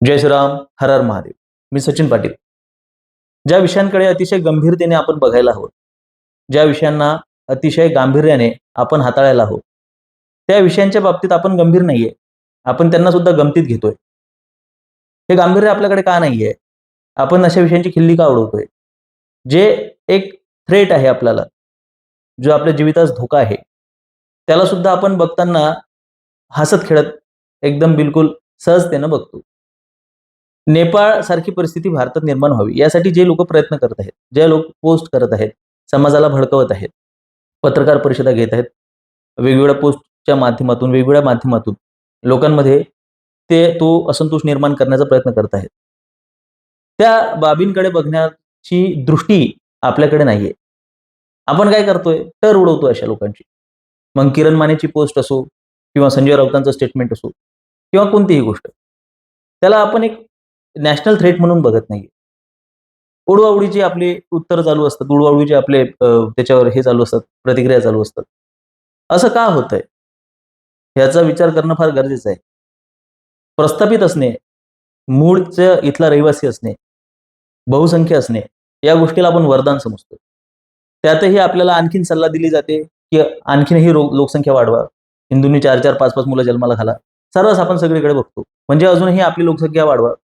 जय श्रीराम हर हर महादेव. मी सचिन पाटील. ज्या विषयांकडे अतिशय गंभीरतेने आपण बघायला हवं ज्या विषयांना अतिशय गांभीर्याने आपण हाताळायला हवं त्या विषयांच्या बाबतीत आपण गंभीर नाहीये. आपण त्यांना सुद्धा गमतीत घेतोय. हे गांभीर्य आपल्याकडे का नाहीये? आपण अशा विषयांची खिल्ली का उडवतोय? जे एक थ्रेट आहे आपल्याला जो आपल्या जीवितास धोका आहे त्याला सुद्धा आपण बघताना हसत खेळत एकदम बिलकुल सहजतेनं बघतो. नेपाळ सारखी परिस्थिती भारतात निर्माण व्हावी यासाठी जे लोक प्रयत्न करत आहेत जे लोक पोस्ट करत आहेत समाजाला भडकवत आहेत पत्रकार परिषदा घेत आहेत वेगवेगळ्या पोस्टच्या माध्यमातून वेगवेगळ्या माध्यमातून लोकांमध्ये ते तो असंतोष निर्माण करण्याचा प्रयत्न करत आहेत. त्या बाबींकडे बघण्याची दृष्टी आपल्याकडे नाहीये. आपण काय करतोय? टर उडवतोय अशा लोकांची. मग किरण मानेची पोस्ट असो किंवा संजय राऊतांचं स्टेटमेंट असो किंवा कोणतीही गोष्ट. त्याला आपण एक नॅशनल थ्रेट म्हणून बघत नाही उडवाउडीची आपली उत्तर चालू असतात उडवाउडीचे आपले त्याच्यावर हे चालू असतात प्रतिक्रिया चालू असतात. असं का होतंय? ह्याचा विचार करणं फार गरजेचं आहे. प्रस्थापित असणे मूळचं इथला रहिवासी असणे बहुसंख्य असणे या गोष्टीला आपण वरदान समजतो त्यातही आपल्याला आणखीन सल्ला दिली जाते की आणखीनही रो- लोकसंख्या वाढवा. हिंदूंनी चार चार पाच पाच मुलं जन्माला घाला सर्वच आपण सगळीकडे बघतो. म्हणजे अजूनही आपली लोकसंख्या वाढवा.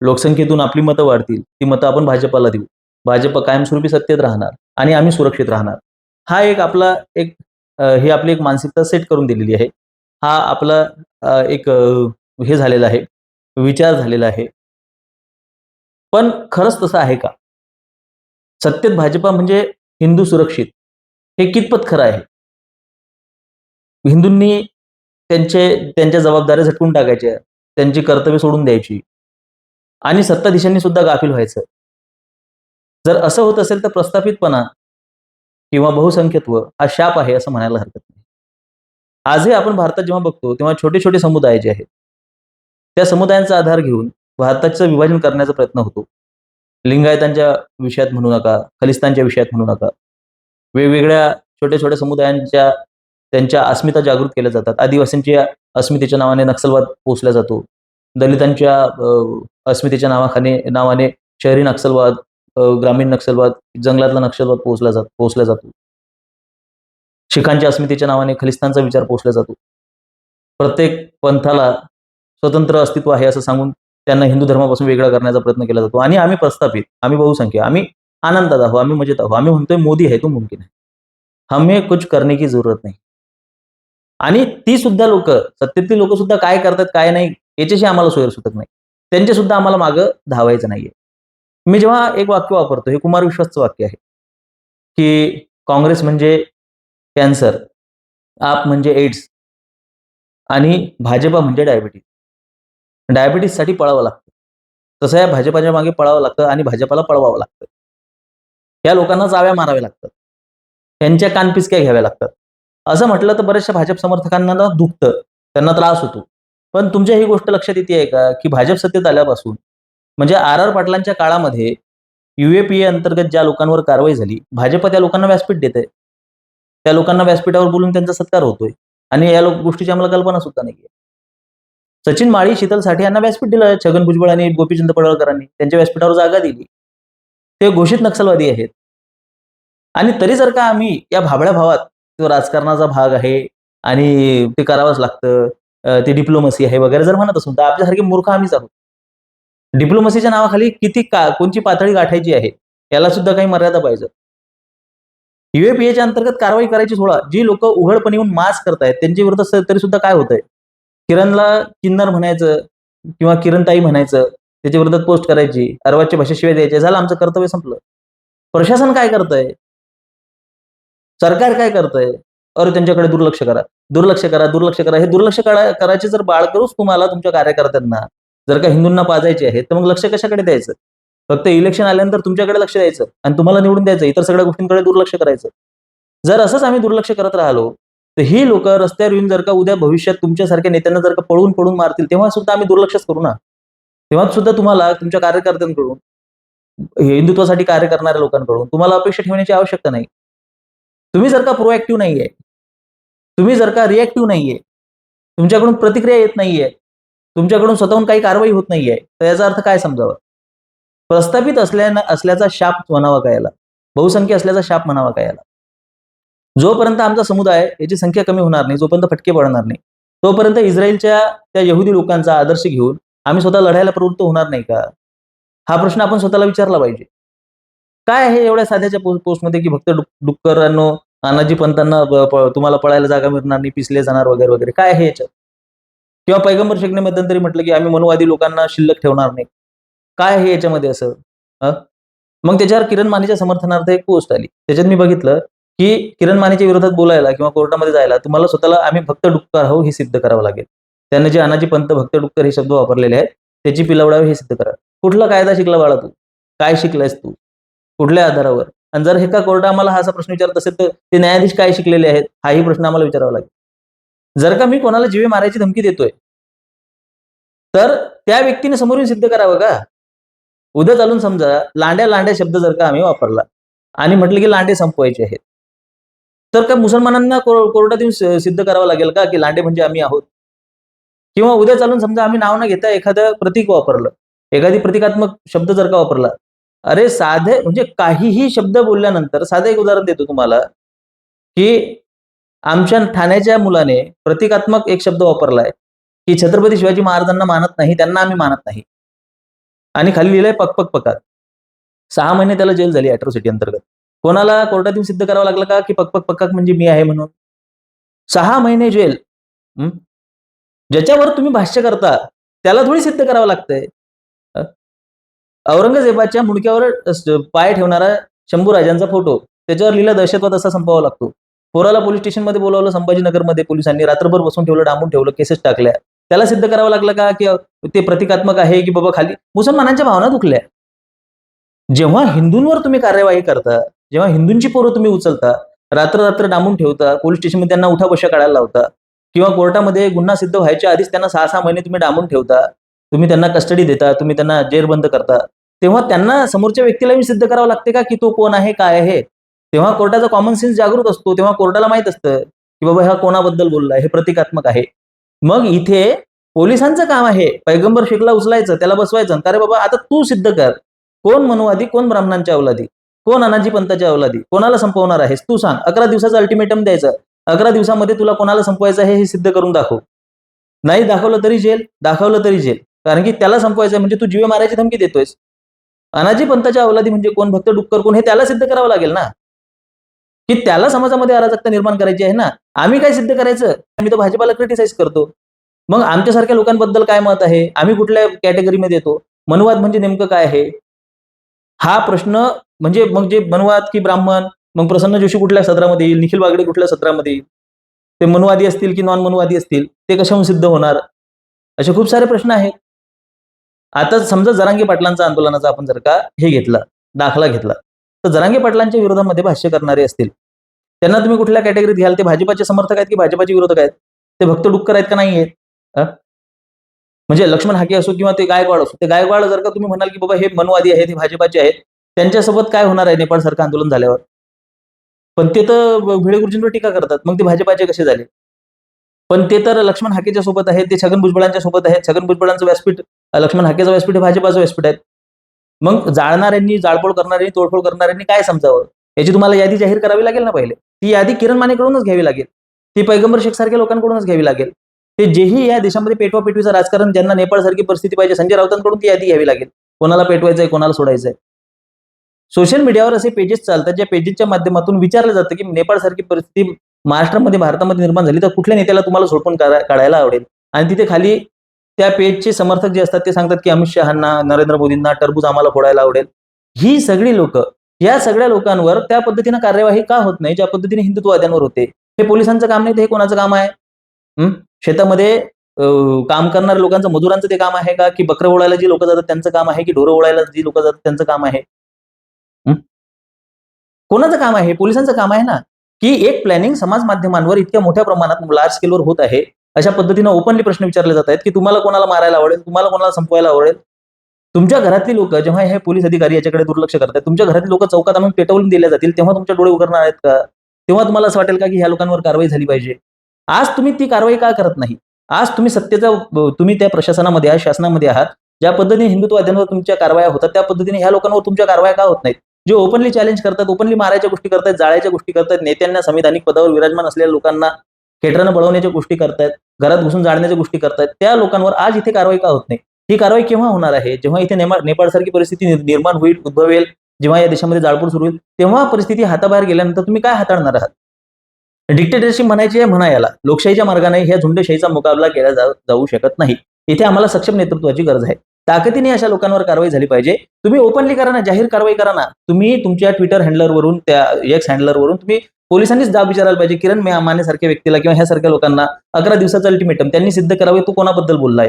लोकसंख्येतून आपली मतं वाढतील ती मतं आपण भाजपला देऊ. भाजप कायमस्वरूपी सत्तेत राहणार आणि आम्ही सुरक्षित राहणार. हा एक आपला एक ही आपली एक मानसिकता सेट करून दिलेली आहे. हा आपला एक हे झालेला आहे विचार झालेला आहे. पण खरंच तसं आहे का? सत्तेत भाजपा म्हणजे हिंदू सुरक्षित हे कितपत खरं आहे? हिंदूंनी त्यांचे त्यांच्या जबाबदाऱ्या झटकून टाकायच्या त्यांची कर्तव्य सोडून द्यायची. आणि सत्ताधीशांनी सुद्धा गाफील व्हायचं. जर असं होत असेल तर प्रस्थापितपणा किंवा बहुसंख्यत्व हा शाप आहे असं म्हणायला हरकत नाही. आजही आपण भारतात जेव्हा बघतो तेव्हा छोटे छोटे समुदाय जे आहेत त्या समुदायांचा आधार घेऊन भारताचं विभाजन करण्याचा प्रयत्न होतो. लिंगायतांच्या विषयात म्हणू नका खलिस्तानच्या विषयात म्हणू नका. वेगवेगळ्या छोट्या छोट्या समुदायांच्या त्यांच्या अस्मिता जागृत केल्या जातात. आदिवासींच्या अस्मितेच्या नावाने नक्षलवाद पोचला जातो. दलितांच्या अस्मितेच्या नावाखाने नावाने शहरी नक्षलवाद ग्रामीण नक्षलवाद जंगलातला नक्षलवाद पोहोचला जात पोहोचला जातो. शिखांच्या अस्मितेच्या नावाने खलिस्तानचा विचार पोचला जातो. प्रत्येक पंथाला स्वतंत्र अस्तित्व आहे असं सांगून त्यांना हिंदू धर्मापासून वेगळा करण्याचा प्रयत्न केला जातो. आणि आम्ही प्रस्थापित आम्ही बहुसंख्य आम्ही आनंदात आहो आम्ही मजेत आहो आम्ही म्हणतोय मोदी आहे तो मुमकिन आहे. हमें कुछ करणे की जरूरत नाही. आणि ती सुद्धा लोक सत्तेतली लोक सुद्धा काय करतात काय नाही याच्याशी आम्हाला सोयर सुटत नाही. त्यांचे सुद्धा आम्हाला मागं धावायचं नाहीये. मी जेव्हा एक वाक्य वापरतो हे कुमार विश्वासचं वाक्य आहे की काँग्रेस म्हणजे कॅन्सर आप म्हणजे एड्स आणि भाजपा म्हणजे डायबिटीज. डायबिटीजसाठी पळावं लागतं. तसं या भाजपाच्या मागे पळावं लागतं आणि भाजपाला पळवावं लागतं. या लोकांना चाव्या माराव्या लागतात. त्यांच्या कानपिचक्या घ्याव्या लागतात. असं म्हटलं तर बऱ्याचशा भाजप समर्थकांना दुखतं त्यांना त्रास होतो. पण तुमच्या ही गोष्ट लक्षात येते आहे का? की भाजप सत्तेत आल्यापासून म्हणजे आर आर पाटलांच्या काळामध्ये युएपीए अंतर्गत ज्या लोकांवर कारवाई झाली भाजप त्या लोकांना व्यासपीठ देते त्या लोकांना व्यासपीठावर बोलून त्यांचा सत्कार होतोय. आणि या लोक गोष्टीची आम्हाला कल्पना सुद्धा नाहीये. सचिन माळी शीतल साठे यांना व्यासपीठ दिलं. छगन भुजबळ आणि गोपीचंद पडळकरांनी त्यांच्या व्यासपीठावर जागा दिली. ते घोषित नक्षलवादी आहेत. आणि तरी जर का आम्ही या भाबड्या भावात तो राजकारणाचा भाग आहे आणि ते करावंच लागतं ते डिप्लोमसी आहे वगैरे जर म्हणत असून तर आपल्यासारखे मूर्ख आम्हीच आहोत डिप्लोमसीच्या नावाखाली किती का कोणची पातळी गाठायची आहे याला सुद्धा काही मर्यादा पाहिजे. युएपीएच्या अंतर्गत कारवाई करायची सोडा. जी लोक उघडपणे येऊन मास करतायत त्यांच्या विरुद्ध तरी सुद्धा काय होतंय? किरणला किन्नर म्हणायचं किंवा किरणताई म्हणायचं त्याच्या विरोधात पोस्ट करायची अर्वाच्या भाषेशिवाय द्यायचे झालं आमचं कर्तव्य संपलं. प्रशासन काय करतंय? सरकार काय करतंय? अरे त्यांच्याकडे दुर्लक्ष करा. दुर्लक्ष करा दुर्लक्ष करा. हे दुर्लक्ष करा करायचे जर बाळकरूच तुम्हाला तुमच्या कार्यकर्त्यांना जर का हिंदूंना पाजायचे आहे तर मग लक्ष कशाकडे द्यायचं? फक्त इलेक्शन आल्यानंतर तुमच्याकडे लक्ष द्यायचं आणि तुम्हाला निवडून द्यायचं इतर सगळ्या गोष्टींकडे दुर्लक्ष करायचं. जर असंच आम्ही दुर्लक्ष करत राहिलो तर ही लोक रस्त्यावर येऊन जर का उद्या भविष्यात तुमच्यासारख्या नेत्यांना जर का पळून पळून मारतील तेव्हा सुद्धा आम्ही दुर्लक्षच करू ना. तेव्हा सुद्धा तुम्हाला तुमच्या कार्यकर्त्यांकडून हिंदुत्वासाठी कार्य करणाऱ्या लोकांकडून तुम्हाला अपेक्षा ठेवण्याची आवश्यकता नाही. तुम्ही जर का प्रोएक्टिव्ह नाहीये तुम्ही जर का रिॲक्टिव्ह नाहीये तुमच्याकडून प्रतिक्रिया येत नाहीये तुमच्याकडून स्वतःहून काही कारवाई होत नाहीये तर याचा अर्थ काय समजावा? प्रस्थापित असल्या असल्याचा शाप म्हणावा काय याला? बहुसंख्य असल्याचा शाप म्हणावा काय याला? जोपर्यंत आमचा समुदाय याची संख्या कमी होणार नाही जोपर्यंत फटके पडणार नाही तोपर्यंत इस्रायलच्या त्या यहुदी लोकांचा आदर्श घेऊन आम्ही स्वतः लढायला प्रवृत्त होणार नाही का? हा प्रश्न आपण स्वतःला विचारला पाहिजे. काय आहे एवढ्या साध्याच्या पोस्टमध्ये की भक्त डुक्करांनो अनाजी पंतांना तुम्हाला पळायला जागा मिळणार नाही पिसले जाणार वगैरे वगैरे. काय आहे याच्यात? किंवा पैगंबर शेखने मध्यंतरी म्हटलं की आम्ही मनुवादी लोकांना शिल्लक ठेवणार नाही. काय आहे याच्यामध्ये असं? मग त्याच्यावर किरण मानेच्या समर्थनार्थ एक पोस्ट आली. त्याच्यात मी बघितलं की किरण मानेच्या विरोधात बोलायला किंवा कोर्टामध्ये जायला तुम्हाला स्वतःला आम्ही भक्त डुक्कर आहो हे सिद्ध करावं लागेल. त्यांनी जे अनाजी पंत भक्त डुक्कर हे शब्द वापरलेले आहेत त्याची पिलावडावी हे सिद्ध करा. कुठला कायदा शिकला बाळा तू? काय शिकलायस तू? कुठल्या आधारावर? आणि जर हे का कोर्ट आम्हाला हा असा प्रश्न विचारत असेल तर ते न्यायाधीश काय शिकलेले आहेत? हाही प्रश्न आम्हाला विचारावा लागेल. जर का मी कोणाला जीवे मारायची धमकी देतोय तर त्या व्यक्तीने समोरून सिद्ध करावं का? उद्या चालून समजा लांड्या लांड्या शब्द जर का आम्ही वापरला आणि म्हटलं की लांडे संपवायचे आहेत तर का मुसलमानांना कोर्टात येऊन सिद्ध करावं लागेल का की लांडे म्हणजे आम्ही आहोत? किंवा उद्या चालून समजा आम्ही नाव न घेता एखादं प्रतीक वापरलं एखादी प्रतिकात्मक शब्द जर का वापरला अरे साधे म्हणजे काहीही शब्द बोलल्यानंतर साधं एक उदाहरण देतो तुम्हाला की आमच्या ठाण्याच्या मुलाने प्रतिकात्मक एक शब्द वापरलाय की छत्रपती शिवाजी महाराजांना मानत नाही त्यांना आम्ही मानत नाही. आणि खाली लिहिलंय पकपक पकात. सहा महिने त्याला जेल झाली अॅट्रोसिटी अंतर्गत. कोणाला कोर्टात येऊन सिद्ध करावं लागलं का की पकपक पकाक म्हणजे मी आहे म्हणून? सहा महिने जेल. ज्याच्यावर तुम्ही भाष्य करता त्याला थोडी सिद्ध करावं लागतंय. औरंगजेबाच्या मुडक्यावर पाय ठेवणारा शंभू राजांचा फोटो. त्याच्यावर लिहिला दहशतवाद असा संपावा लागतो. पोराला पोलीस स्टेशनमध्ये बोलावलं संभाजीनगरमध्ये पोलिसांनी रात्रभर बसून ठेवलं डांबून ठेवलं केसेस टाकल्या. त्याला सिद्ध करावं लागलं का की ते प्रतिकात्मक आहे की बाबा खाली? मुसलमानांच्या भावना दुखल्या. जेव्हा हिंदूंवर तुम्ही कार्यवाही करता जेव्हा हिंदूंची पोरं तुम्ही उचलता रात्र रात्र डांबून ठेवता पोलीस स्टेशनमध्ये त्यांना उठा बशा काढायला लावता किंवा कोर्टामध्ये गुन्हा सिद्ध व्हायच्या आधीच त्यांना सहा सहा महिने तुम्ही डांबून ठेवता तुम्ही त्यांना कस्टडी देता तुम्ही त्यांना जेरबंद करता तेव्हा त्यांना समोरच्या व्यक्तीला मी सिद्ध करावं लागते का की तो कोण आहे काय आहे? तेव्हा कोर्टाचा कॉमन सेन्स जागृत असतो. तेव्हा कोर्टाला माहीत असतं की बाबा हा कोणाबद्दल बोललाय हे प्रतिकात्मक आहे. मग इथे पोलिसांचं काम आहे. पैगंबर शेखला उचलायचं त्याला बसवायचं. अरे बाबा आता तू सिद्ध कर. कोण मनुवादी कोण ब्राह्मणांच्या अवलादी? कोण अनाजी पंताच्या अवलादी? कोणाला संपवणार आहेस? तू सांग. अकरा दिवसाचं अल्टिमेटम द्यायचं. अकरा दिवसामध्ये तुला कोणाला संपवायचं आहे हे सिद्ध करून दाखव. नाही दाखवलं तरी जेल दाखवलं तरी जेल. कारण की त्याला संपवायचं म्हणजे तू जीवे मारायची धमकी देतोयस. अनाजी पंथाच्या अवलादी म्हणजे कोण? भक्त डुक्कर कोण? हे त्याला सिद्ध करावं लागेल ना? की त्याला समाजामध्ये अराजकता निर्माण करायची आहे ना? आम्ही काय सिद्ध करायचं? आम्ही तर भाजपाला क्रिटिसाइज करतो. मग आमच्यासारख्या लोकांबद्दल काय मत आहे? आम्ही कुठल्या कॅटेगरीमध्ये येतो? मनुवाद म्हणजे नेमकं काय आहे? हा प्रश्न म्हणजे मग जे मनुवाद की ब्राह्मण मग प्रसन्न जोशी कुठल्या सत्रामध्ये येईल? निखिल बागडे कुठल्या सत्रामध्ये येईल? ते मनुवादी असतील की नॉन मनुवादी असतील? ते कशाहून सिद्ध होणार? असे खूप सारे प्रश्न आहेत. आता समजा जरांगी पाटलांचा आंदोलनाचा आपण जर का हे घेतला दाखला घेतला तर जरांगी पाटलांच्या विरोधामध्ये भाष्य करणारे असतील. त्यांना तुम्ही कुठल्या कॅटेगरीत घ्याल? ते भाजपाचे समर्थक आहेत की भाजपाचे विरोधक आहेत? ते भक्त डुक्कर आहेत का नाही आहेत? म्हणजे लक्ष्मण हाके असो किंवा ते गायकवाड असो ते गायकवाड जर का तुम्ही म्हणाल की बाबा हे मनवादी आहेत हे भाजपाचे आहेत त्यांच्यासोबत काय होणार आहे नेपाळ सारखं आंदोलन झाल्यावर? पण ते तर भिडे गुरुजींवर टीका करतात मग ते भाजपाचे कसे झाले? पण ते तर लक्ष्मण हाकेच्या सोबत आहेत ते छगन भुजबळांच्या सोबत आहेत. छगन भुजबळांचं व्यासपीठ लक्ष्मण हाकेचं व्यासपीठ हे भाजपाचं व्यासपीठ आहे मग जाळणाऱ्यांनी जाळपोळ करणाऱ्यांनी तोडफोड करणाऱ्यांनी काय समजावं? याची तुम्हाला यादी जाहीर करावी लागेल ना पहिले? ती यादी किरण मानेकडूनच घ्यावी लागेल. ती पैगंबर शेख सारख्या लोकांकडूनच घ्यावी लागेल. ते जेही या देशामध्ये पेटवा पेटवीचं राजकारण ज्यांना नेपाळ सारखी परिस्थिती पाहिजे संजय राऊतांकडून ती यादी घ्यावी लागेल. कोणाला पेटवायचंय कोणाला सोडायचंय. सोशल मीडियावर असे पेजेस चालतात ज्या पेजेसच्या माध्यमातून विचारलं जातं की नेपाळ सारखी परिस्थिती महाराष्ट्रामध्ये भारतामध्ये निर्माण झाली तर कुठल्या नेत्याला तुम्हाला झोडपून काढायला आवडेल? आणि तिथे खाली त्या पेजचे समर्थक जे असतात ते सांगतात की अमित शहांना नरेंद्र मोदींना टरबूज आम्हाला फोडायला आवडेल. ही सगळी लोक या सगळ्या लोकांवर त्या पद्धतीनं कार्यवाही का होत नाही ज्या पद्धतीने हिंदुत्ववाद्यांवर होते? हे पोलिसांचं काम नाही ते हे कोणाचं काम आहे? शेतामध्ये काम करणाऱ्या लोकांचं मजुरांचं ते काम आहे का? की बकरं ओळायला जी लोक जातात त्यांचं काम आहे? की ढोरं ओळायला जी लोक जातात त्यांचं काम आहे? कोणाचं काम आहे? पोलिसांचं काम आहे ना? की एक प्लॅनिंग समाज माध्यमांवर इतक्या मोठ्या प्रमाणात लार्ज स्केलवर होत आहे. अशा पद्धतीनं ओपनली प्रश्न विचारले जात आहेत की तुम्हाला कोणाला मारायला आवडेल? तुम्हाला कोणाला संपवायला आवडेल? तुमच्या घरातली लोक जेव्हा हे पोलीस अधिकारी याच्याकडे दुर्लक्ष करतात तुमच्या घरातली लोक चौकात आणून पेटवून दिल्या जातील तेव्हा तुमच्या डोळे उघडणार आहेत का? तेव्हा तुम्हाला असं वाटेल का की ह्या लोकांवर कारवाई झाली पाहिजे? आज तुम्ही ती कारवाई का करत नाही? आज तुम्ही सत्तेचा तुम्ही त्या प्रशासनामध्ये आहात शासनामध्ये आहात ज्या पद्धतीने हिंदुत्ववाद्यांवर तुमच्या कारवाया होतात त्या पद्धतीने ह्या लोकांवर तुमच्या कारवाया का होत नाहीत? जे ओपनली चॅलेंज करतात ओपनली मारायच्या गोष्टी करतात जाळ्याच्या गोष्टी करतात नेत्यांना संविधानिक पदावर विराजमान असलेल्या लोकांना खेटरानं बळवण्याच्या गोष्टी करतायत घरात घुसून जाळण्याच्या गोष्टी करतायत त्या लोकांवर आज इथे कारवाई का होत नाही? ही कारवाई केव्हा होणार आहे? जेव्हा इथे नेपाळ नेपाळसारखी परिस्थिती निर्माण होईल उद्भवेल जेव्हा या देशामध्ये जाळपोळ सुरू होईल तेव्हा परिस्थिती हाताबाहेर गेल्यानंतर तुम्ही काय हाताळणार आहात? डिक्टेटरशिप म्हणायची आहे म्हणा याला. लोकशाहीच्या मार्गाने ह्या झुंडशाहीचा मुकाबला केला जाऊ शकत नाही. इथे आम्हाला सक्षम नेतृत्वाची गरज आहे. ताकदीने अशा लोकांवर कारवाई झाली पाहिजे. तुम्ही ओपनली करा ना जाहीर कारवाई करा ना. तुम्ही तुमच्या ट्विटर हँडलरवरून त्या एक्स हँडलरवरून तुम्ही पोलिसांनीच जाब विचारायला पाहिजे. किरण मे- माने सारख्या व्यक्तीला किंवा ह्या सारख्या लोकांना अकरा दिवसाचं अल्टिमेटम त्यांनी सिद्ध करावे तो कोणाबद्दल बोललाय?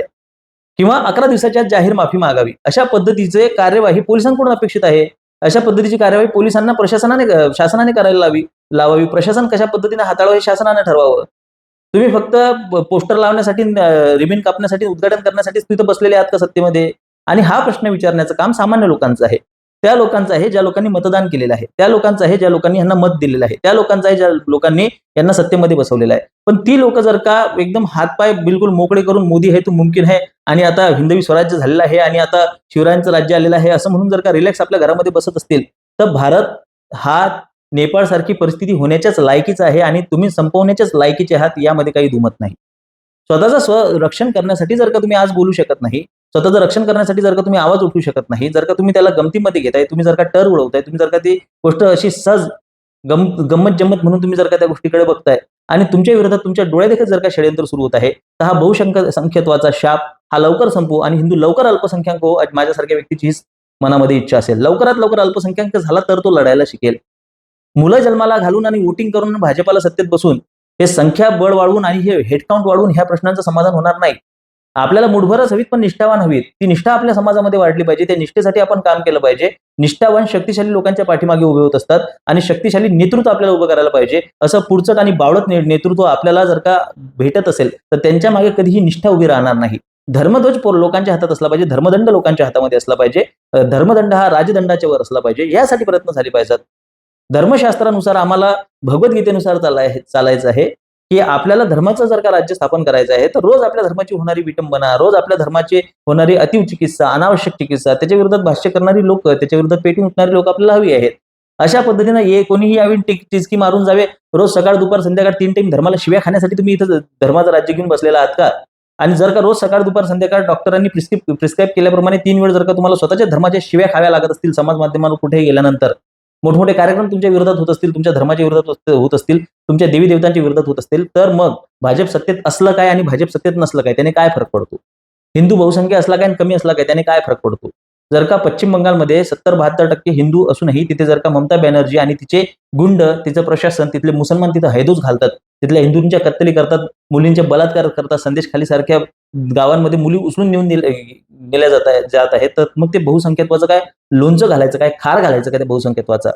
किंवा अकरा दिवसाच्या जाहीर माफी मागावी. अशा पद्धतीचे कार्यवाही पोलिसांकडून अपेक्षित आहे. अशा पद्धतीची कार्यवाही पोलिसांना प्रशासनाने शासनाने करायला लावी लावावी. प्रशासन कशा पद्धतीने हाताळावं हे शासनाने ठरवावं. तुम्ही फक्त पोस्टर लावण्यासाठी रिबिन कापण्यासाठी उद्घाटन करण्यासाठीच तिथं बसलेले आहात का सत्तेमध्ये? आणि हा प्रश्न विचारण्याचं काम सामान्य लोकांचं आहे. त्या लोकांचं आहे ज्या लोकांनी मतदान केलेलं आहे. त्या लोकांचं आहे ज्या लोकांनी यांना मत दिलेलं आहे. त्या लोकांचं आहे ज्या लोकांनी यांना सत्तेमध्ये बसवलेलं आहे. पण ती लोक जर का एकदम हातपाय बिलकुल मोकळे करून मोदी हे तो मुमकिन आहे आणि आता हिंदवी स्वराज्य झालेलं आहे आणि आता शिवरायांचं राज्य आलेलं आहे असं म्हणून जर का रिलॅक्स आपल्या घरामध्ये बसत असतील तर भारत हा नेपाळ सारखी परिस्थिती होण्याच्याच लायकीच आहे आणि तुम्ही संपवण्याच्याच लायकीचे आहात यामध्ये काही दुमत नाही. स्वतःचं स्वरक्षण करण्यासाठी जर का तुम्ही आज बोलू शकत नाही स्वतःचं रक्षण करण्यासाठी जर का तुम्ही आवाज उठवू शकत नाही जर का तुम्ही त्याला गमतीमध्ये घेताय तुम्ही जर का टर उडवताय तुम्ही जर का ती गोष्ट अशी सहज गम गंमत जम्मत म्हणून तुम्ही जर का त्या गोष्टीकडे बघताय आणि तुमच्या विरोधात तुमच्या डोळ्यादेखील जर का षडयंत्र सुरू होत आहे तर हा बहुशंक संख्यत्वाचा शाप हा लवकर संपू आणि हिंदू लवकर अल्पसंख्याक हो माझ्यासारख्या व्यक्तीची हीच मनामध्ये इच्छा असेल. लवकरात लवकर अल्पसंख्याक झाला तर तो लढायला शिकेल. मुलं जन्माला घालून आणि वोटिंग करून भाजपाला सत्तेत बसून हे संख्या बळ वाढवून आणि हे हेडकाउंट वाढवून ह्या प्रश्नांचं समाधान होणार नाही. आपल्याला मुठभरच हवीत पण निष्ठावान हवीत. ती निष्ठा आपल्या समाजामध्ये वाढली पाहिजे. त्या निष्ठेसाठी आपण काम केलं पाहिजे. निष्ठावान शक्तिशाली लोकांच्या पाठीमागे उभे होत असतात आणि शक्तिशाली नेतृत्व आपल्याला उभं करायला पाहिजे. असं पुढचं आणि बावळत नेतृत्व आपल्याला जर का भेटत असेल तर त्यांच्या मागे कधीही निष्ठा उभी राहणार नाही. धर्मध्वज पोर लोकांच्या हातात असला पाहिजे. धर्मदंड लोकांच्या हातामध्ये असला पाहिजे. धर्मदंड हा राजदंडाच्या वर असला पाहिजे. यासाठी प्रयत्न झाले पाहिजेत. धर्मशास्त्रानुसार आम्हाला भगवद्गीतेनुसार चालाय चालायचं आहे की आपल्याला धर्माचं जर का राज्य स्थापन करायचं आहे तर रोज आपल्या धर्माची होणारी विटंबना रोज आपल्या धर्माची होणारी अतिव चिकित्सा अनावश्यक चिकित्सा त्याच्या विरोधात भाष्य करणारी लोक त्याच्या विरोधात पेटून उठणारी लोक आपल्याला हवी आहेत. अशा पद्धतीनं ये कोणीही यावेळी टिक टिचकी मारून जावे. रोज सकाळ दुपार संध्याकाळ तीन टाइम धर्माला शिव्या खाण्यासाठी तुम्ही इथं धर्माचं राज्य घेऊन बसलेला आहात का? आणि जर का रोज सकाळ दुपार संध्याकाळ डॉक्टरांनी प्रिस्क्रिप प्रिस्क्राईब केल्याप्रमाणे तीन वेळ जर का तुम्हाला स्वतःच्या धर्माच्या शिव्या खाव्या लागत असतील समाज माध्यमावर कुठेही गेल्यानंतर मोठमोठे कार्यक्रम तुमच्या विरोधात होत असतील तुमच्या धर्माच्या विरोधात होत- असतील तुमच्या देवी देवतांच्या विरोधात होत असतील तर मग भाजप सत्तेत असलं काय आणि भाजप सत्तेत नसलं काय त्याने काय फरक पडतो? हिंदू बहुसंख्या असला काय आणि कमी असला काय त्याने काय फरक पडतो? जर का पश्चिम बंगालमध्ये सत्तर बहात्तर टक्के हिंदू असूनही तिथे जर का ममता बॅनर्जी आणि तिचे गुंड तिचं प्रशासन तिथले मुसलमान तिथं हैदूच घालतात तिथल्या हिंदूंच्या कत्तली करतात मुलींचे बलात्कार करतात संदेश खाली सारख्या गावांमध्ये मुली उचलून नेऊन नेल्या जात आहे जात आहेत. तर मग ते बहुसंख्यत्वाचं काय? लोणचं घालायचं काय? खार घालायचं काय ते बहुसंख्यत्वाचा?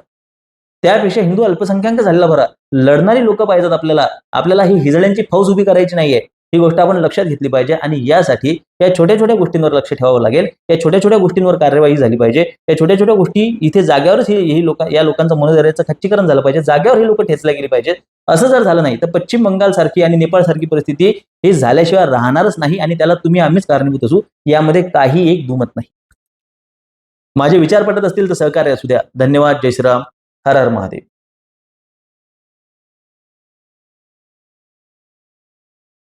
त्यापेक्षा हिंदू अल्पसंख्याक झालेला बरा. लढणारी लोक पाहिजेत आपल्याला. आपल्याला ही हिजड्यांची फौज उभी करायची नाहीये. ही गोष्ट आपण लक्षात घेतली पाहिजे आणि यासाठी या छोट्या छोट्या गोष्टींवर लक्ष ठेवावं लागेल. या छोट्या छोट्या गोष्टींवर कार्यवाही झाली पाहिजे. या छोट्या छोट्या गोष्टी इथे जाग्यावरच ही लोक या लोकांचं मनोधैर्याचं खच्चीकरण झालं पाहिजे. जाग्यावर ही लोक ठेचल्या गेली पाहिजेत. असं जर झालं नाही तर पश्चिम बंगाल सारखी आणि नेपाळ सारखी परिस्थिती हे झाल्याशिवाय राहणारच नाही आणि त्याला तुम्ही आम्हीच कारणीभूत असू यामध्ये काही एक दुमत नाही. माझे विचार पटत असतील तर सहकार्य असू द्या. धन्यवाद. जय श्रीराम. हर हर महादेव.